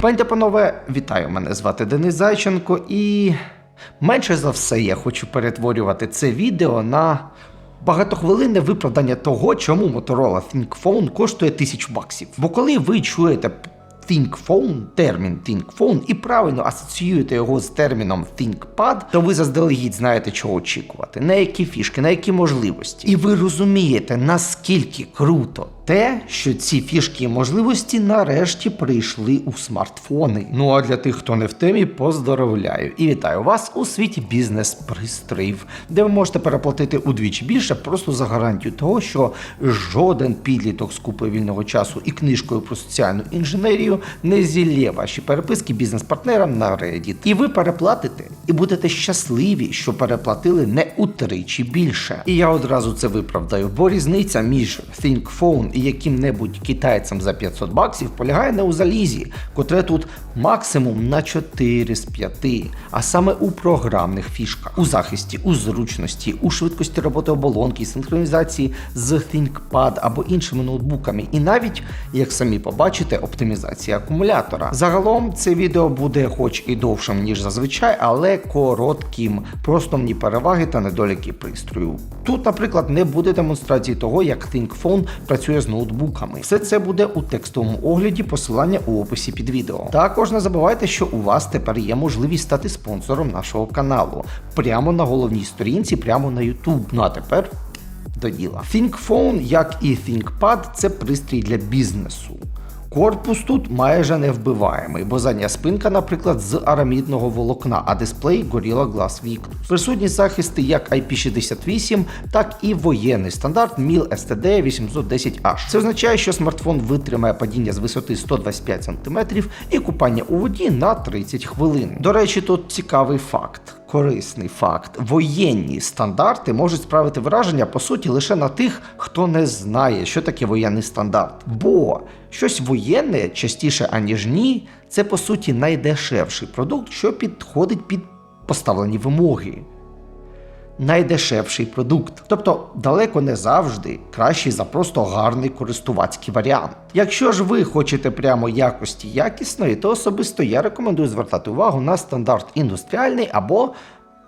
Пані та панове, вітаю! Мене звати Денис Зайченко, і менше за все я хочу перетворювати це відео на багатохвилинне виправдання того, чому Motorola ThinkPhone коштує тисячу баксів. Бо коли ви чуєте ThinkPhone, термін ThinkPhone, і правильно асоціюєте його з терміном ThinkPad, то ви заздалегідь знаєте, чого очікувати, на які фішки, на які можливості. І ви розумієте, наскільки круто те, що ці фішки і можливості нарешті прийшли у смартфони. Ну а для тих, хто не в темі, поздоровляю і вітаю вас у світі бізнес-пристроїв, де ви можете переплатити удвічі більше просто за гарантію того, що жоден підліток з купою вільного часу і книжкою про соціальну інженерію не зілє ваші переписки бізнес-партнерам на Reddit. І ви переплатите і будете щасливі, що переплатили не утричі більше. І я одразу це виправдаю, бо різниця між ThinkPhone і яким-небудь китайцем за 500 баксів полягає не у залізі, котре тут максимум на 4 з 5, а саме у програмних фішках, у захисті, у зручності, у швидкості роботи оболонки, синхронізації з ThinkPad або іншими ноутбуками, і навіть, як самі побачите, оптимізація акумулятора. Загалом це відео буде, хоч і довшим, ніж зазвичай, але коротким, про основні переваги та недоліки пристрою. Тут, наприклад, не буде демонстрації того, як ThinkPhone працює з ноутбуками. Все це буде у текстовому огляді, посилання у описі під відео. Також не забувайте, що у вас тепер є можливість стати спонсором нашого каналу прямо на головній сторінці, прямо на YouTube. Ну а тепер до діла. ThinkPhone, як і ThinkPad, це пристрій для бізнесу. Корпус тут майже не вбиваємий, бо задня спинка, наприклад, з арамідного волокна, а дисплей Gorilla Glass Victus. Присутні захисти як IP68, так і воєнний стандарт MIL STD 810H. Це означає, що смартфон витримає падіння з висоти 125 см і купання у воді на 30 хвилин. До речі, тут цікавий факт. Корисний факт. Воєнні стандарти можуть справити враження по суті лише на тих, хто не знає, що таке воєнний стандарт. Бо щось воєнне частіше аніж ні, це по суті найдешевший продукт, що підходить під поставлені вимоги. Найдешевший продукт, тобто далеко не завжди кращий за просто гарний користувацький варіант. Якщо ж ви хочете прямо якості якісної, то особисто я рекомендую звертати увагу на стандарт індустріальний або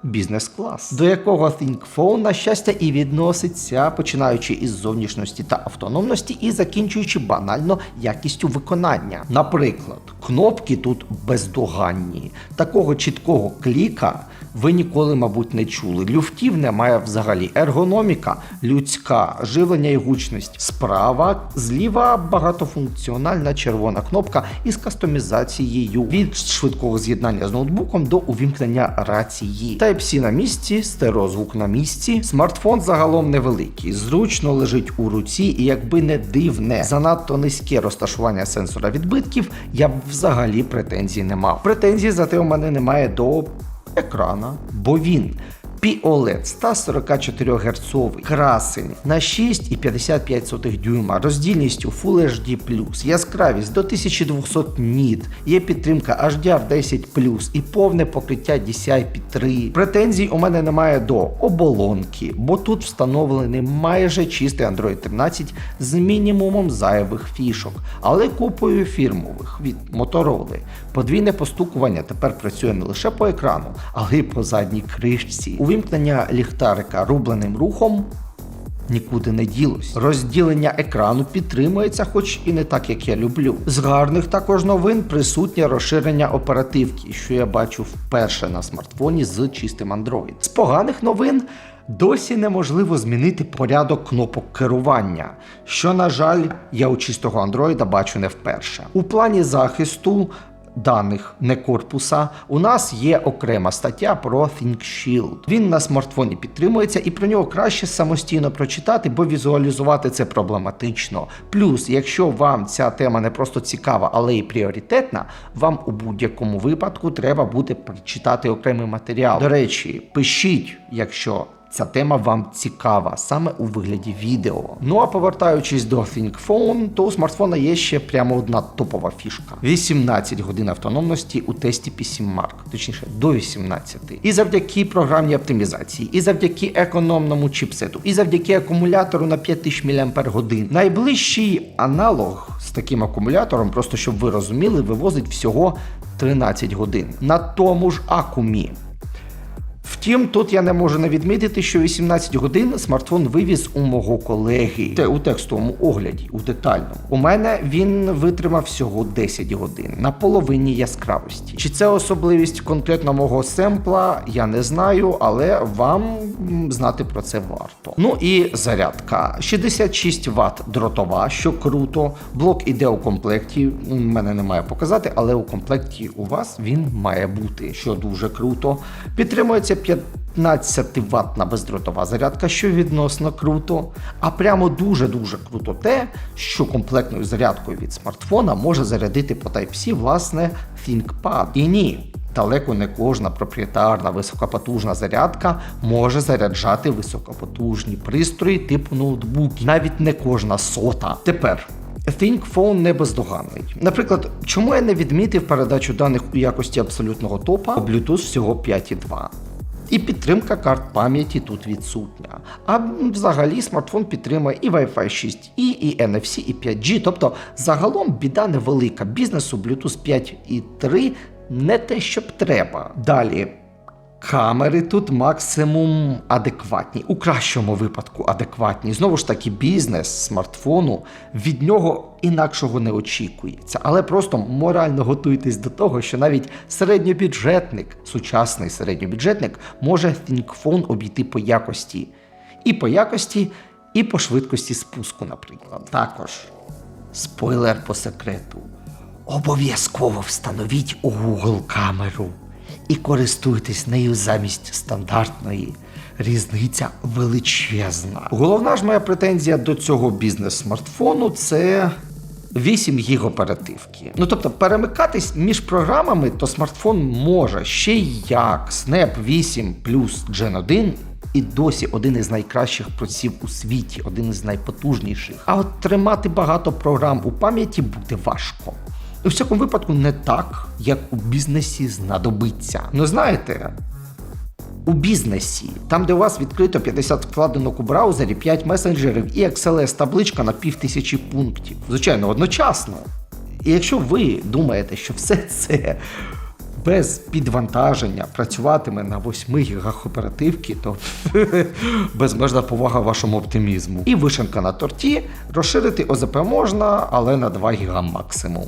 бізнес-клас, до якого ThinkPhone, на щастя, і відноситься, починаючи із зовнішності та автономності і закінчуючи банально якістю виконання. Наприклад, кнопки тут бездоганні. Такого чіткого кліка ви ніколи, мабуть, не чули. Люфтів немає взагалі. Ергономіка людська, живлення і гучність. Справа, зліва багатофункціональна червона кнопка із кастомізацією від швидкого з'єднання з ноутбуком до увімкнення рації. Type-C на місці, стереозвук на місці. Смартфон загалом невеликий, зручно лежить у руці, і якби не дивне, занадто низьке розташування сенсора відбитків, я б взагалі претензій не мав. Претензій зате у мене немає до екрана, бо він POLED 144 Гц, красень на 6,55 дюйма, роздільністю Full HD+, яскравість до 1200 ніт, є підтримка HDR10+, і повне покриття DCI-P3. Претензій у мене немає до оболонки, бо тут встановлений майже чистий Android 13 з мінімумом зайвих фішок, але купою фірмових від Motorola. Подвійне постукування тепер працює не лише по екрану, але й по задній кришці. Увімкнення ліхтарика рубленим рухом нікуди не ділось. Розділення екрану підтримується, хоч і не так, як я люблю. З гарних також новин присутнє розширення оперативки, що я бачу вперше на смартфоні з чистим Android. З поганих новин. Досі неможливо змінити порядок кнопок керування, що, на жаль, я у чистого андроїда бачу не вперше. У плані захисту даних не корпуса у нас є окрема стаття про ThinkShield. Він на смартфоні підтримується і про нього краще самостійно прочитати, бо візуалізувати це проблематично. Плюс, якщо вам ця тема не просто цікава, але й пріоритетна, вам у будь-якому випадку треба буде прочитати окремий матеріал. До речі, пишіть, якщо ця тема вам цікава саме у вигляді відео. Ну а повертаючись до ThinkPhone, то у смартфона є ще прямо одна топова фішка: 18 годин автономності у тесті P7 Mark, точніше до 18. І завдяки програмній оптимізації, і завдяки економному чіпсету, і завдяки акумулятору на 5000 мАч. Найближчий аналог з таким акумулятором, просто щоб ви розуміли, вивозить всього 13 годин на тому ж акумі. Втім, тут я не можу не відмітити, що 18 годин смартфон вивіз у мого колеги те у текстовому огляді, у детальному. У мене він витримав всього 10 годин на половині яскравості. Чи це особливість конкретно мого семпла, я не знаю, але вам знати про це варто. Ну і зарядка 66 Вт дротова, що круто. Блок іде у комплекті. У мене немає показати, але у комплекті у вас він має бути, що дуже круто. Підтримується 15 ваттна бездротова зарядка, що відносно круто. А прямо дуже-дуже круто те, що комплектною зарядкою від смартфона може зарядити по Type-C власне ThinkPad. І ні. Далеко не кожна проприєтарна високопотужна зарядка може заряджати високопотужні пристрої типу ноутбуків. Навіть не кожна сота. Тепер ThinkPhone не бездоганний. Наприклад, чому я не відмітив передачу даних у якості абсолютного топа, Bluetooth всього 5.2. І підтримка карт пам'яті тут відсутня. А взагалі смартфон підтримує і Wi-Fi 6, і, і NFC, і 5G. Тобто загалом біда невелика. Бізнесу Bluetooth 5.3 не те, щоб треба. Далі. Камери тут максимум адекватні, у кращому випадку адекватні. Знову ж таки, бізнес смартфону від нього інакшого не очікується. Але просто морально готуйтесь до того, що навіть середньобюджетник, сучасний середньобюджетник, може ThinkPhone обійти по якості. І по якості, і по швидкості спуску, наприклад. Також спойлер по секрету. Обов'язково встановіть у Google камеру і користуйтесь нею замість стандартної. Різниця величезна. Головна ж моя претензія до цього бізнес-смартфону це 8 гіг оперативки. Ну тобто перемикатись між програмами, то смартфон може ще як Snap 8 плюс Gen 1 і досі один із найкращих проців у світі, один із найпотужніших. А от тримати багато програм у пам'яті буде важко. У всякому випадку не так, як у бізнесі знадобиться. Ну знаєте, у бізнесі, там, де у вас відкрито 50 вкладинок у браузері, 5 месенджерів і XLS табличка на пів тисячі пунктів. Звичайно, одночасно. І якщо ви думаєте, що все це без підвантаження працюватиме на 8 гігах оперативки, то безмежна повага вашому оптимізму. І вишенка на торті розширити ОЗП можна, але на 2 гіга максимум.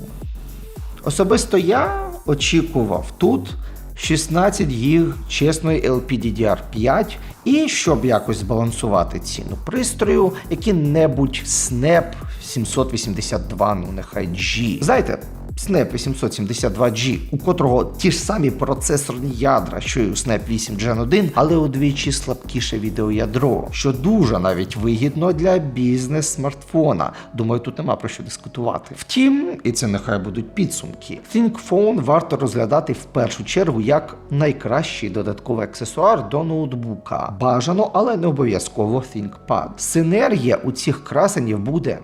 Особисто я очікував тут 16 гіг чесної LPDDR5 і щоб якось збалансувати ціну пристрою, який-небудь Snap 782, ну нехай G. Знаєте, Snap 872G, у котрого ті ж самі процесорні ядра, що й у Snap 8 Gen 1, але удвічі слабкіше відеоядро, що дуже навіть вигідно для бізнес-смартфона. Думаю, тут нема про що дискутувати. Втім, і це нехай будуть підсумки. ThinkPhone варто розглядати в першу чергу як найкращий додатковий аксесуар до ноутбука. Бажано, але не обов'язково ThinkPad. Синергія у цих красенів буде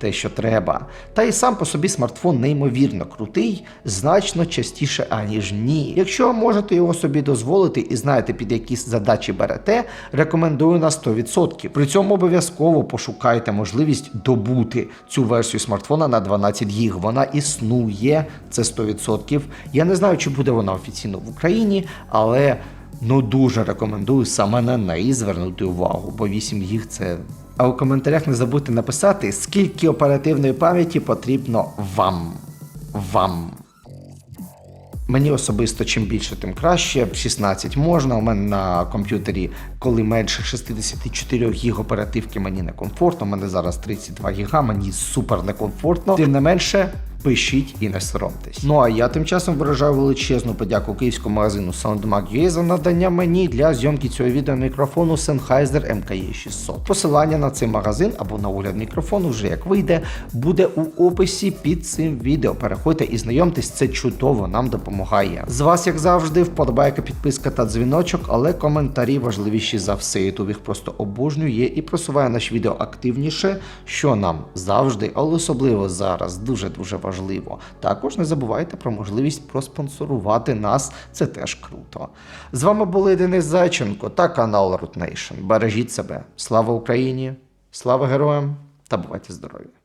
те, що треба. Та й сам по собі смартфон неймовірно крутий, значно частіше, аніж ні. Якщо можете його собі дозволити і знаєте, під які задачі берете, рекомендую на 100%. При цьому обов'язково пошукайте можливість добути цю версію смартфона на 12 гіг. Вона існує, це 100%. Я не знаю, чи буде вона офіційно в Україні, але. Ну дуже рекомендую саме на неї звернути увагу, бо 8 гіг це. А у коментарях не забудьте написати, скільки оперативної пам'яті потрібно вам. Вам. Мені особисто чим більше, тим краще. 16 можна. У мене на комп'ютері, коли менше 64 гіг оперативки, мені некомфортно. У мене зараз 32 гіга, мені супер некомфортно. Тим не менше, Пишіть і не соромтесь. Ну а я тим часом виражаю величезну подяку київському магазину SoundMag.ua за надання мені для зйомки цього відео мікрофону Sennheiser MKE 600. Посилання на цей магазин або на огляд мікрофону, вже як вийде, буде у описі під цим відео. Переходьте і знайомтесь, це чудово нам допомагає. З вас, як завжди, вподобайка, підписка та дзвіночок, але коментарі важливіші за все. Ютуб їх просто обожнює і просуває наш відео активніше, що нам завжди, але особливо зараз, дуже дуже важливо. Також не забувайте про можливість проспонсорувати нас, це теж круто. З вами були Денис Зайченко та канал Root Nation. Бережіть себе. Слава Україні! Слава героям та бувайте здорові!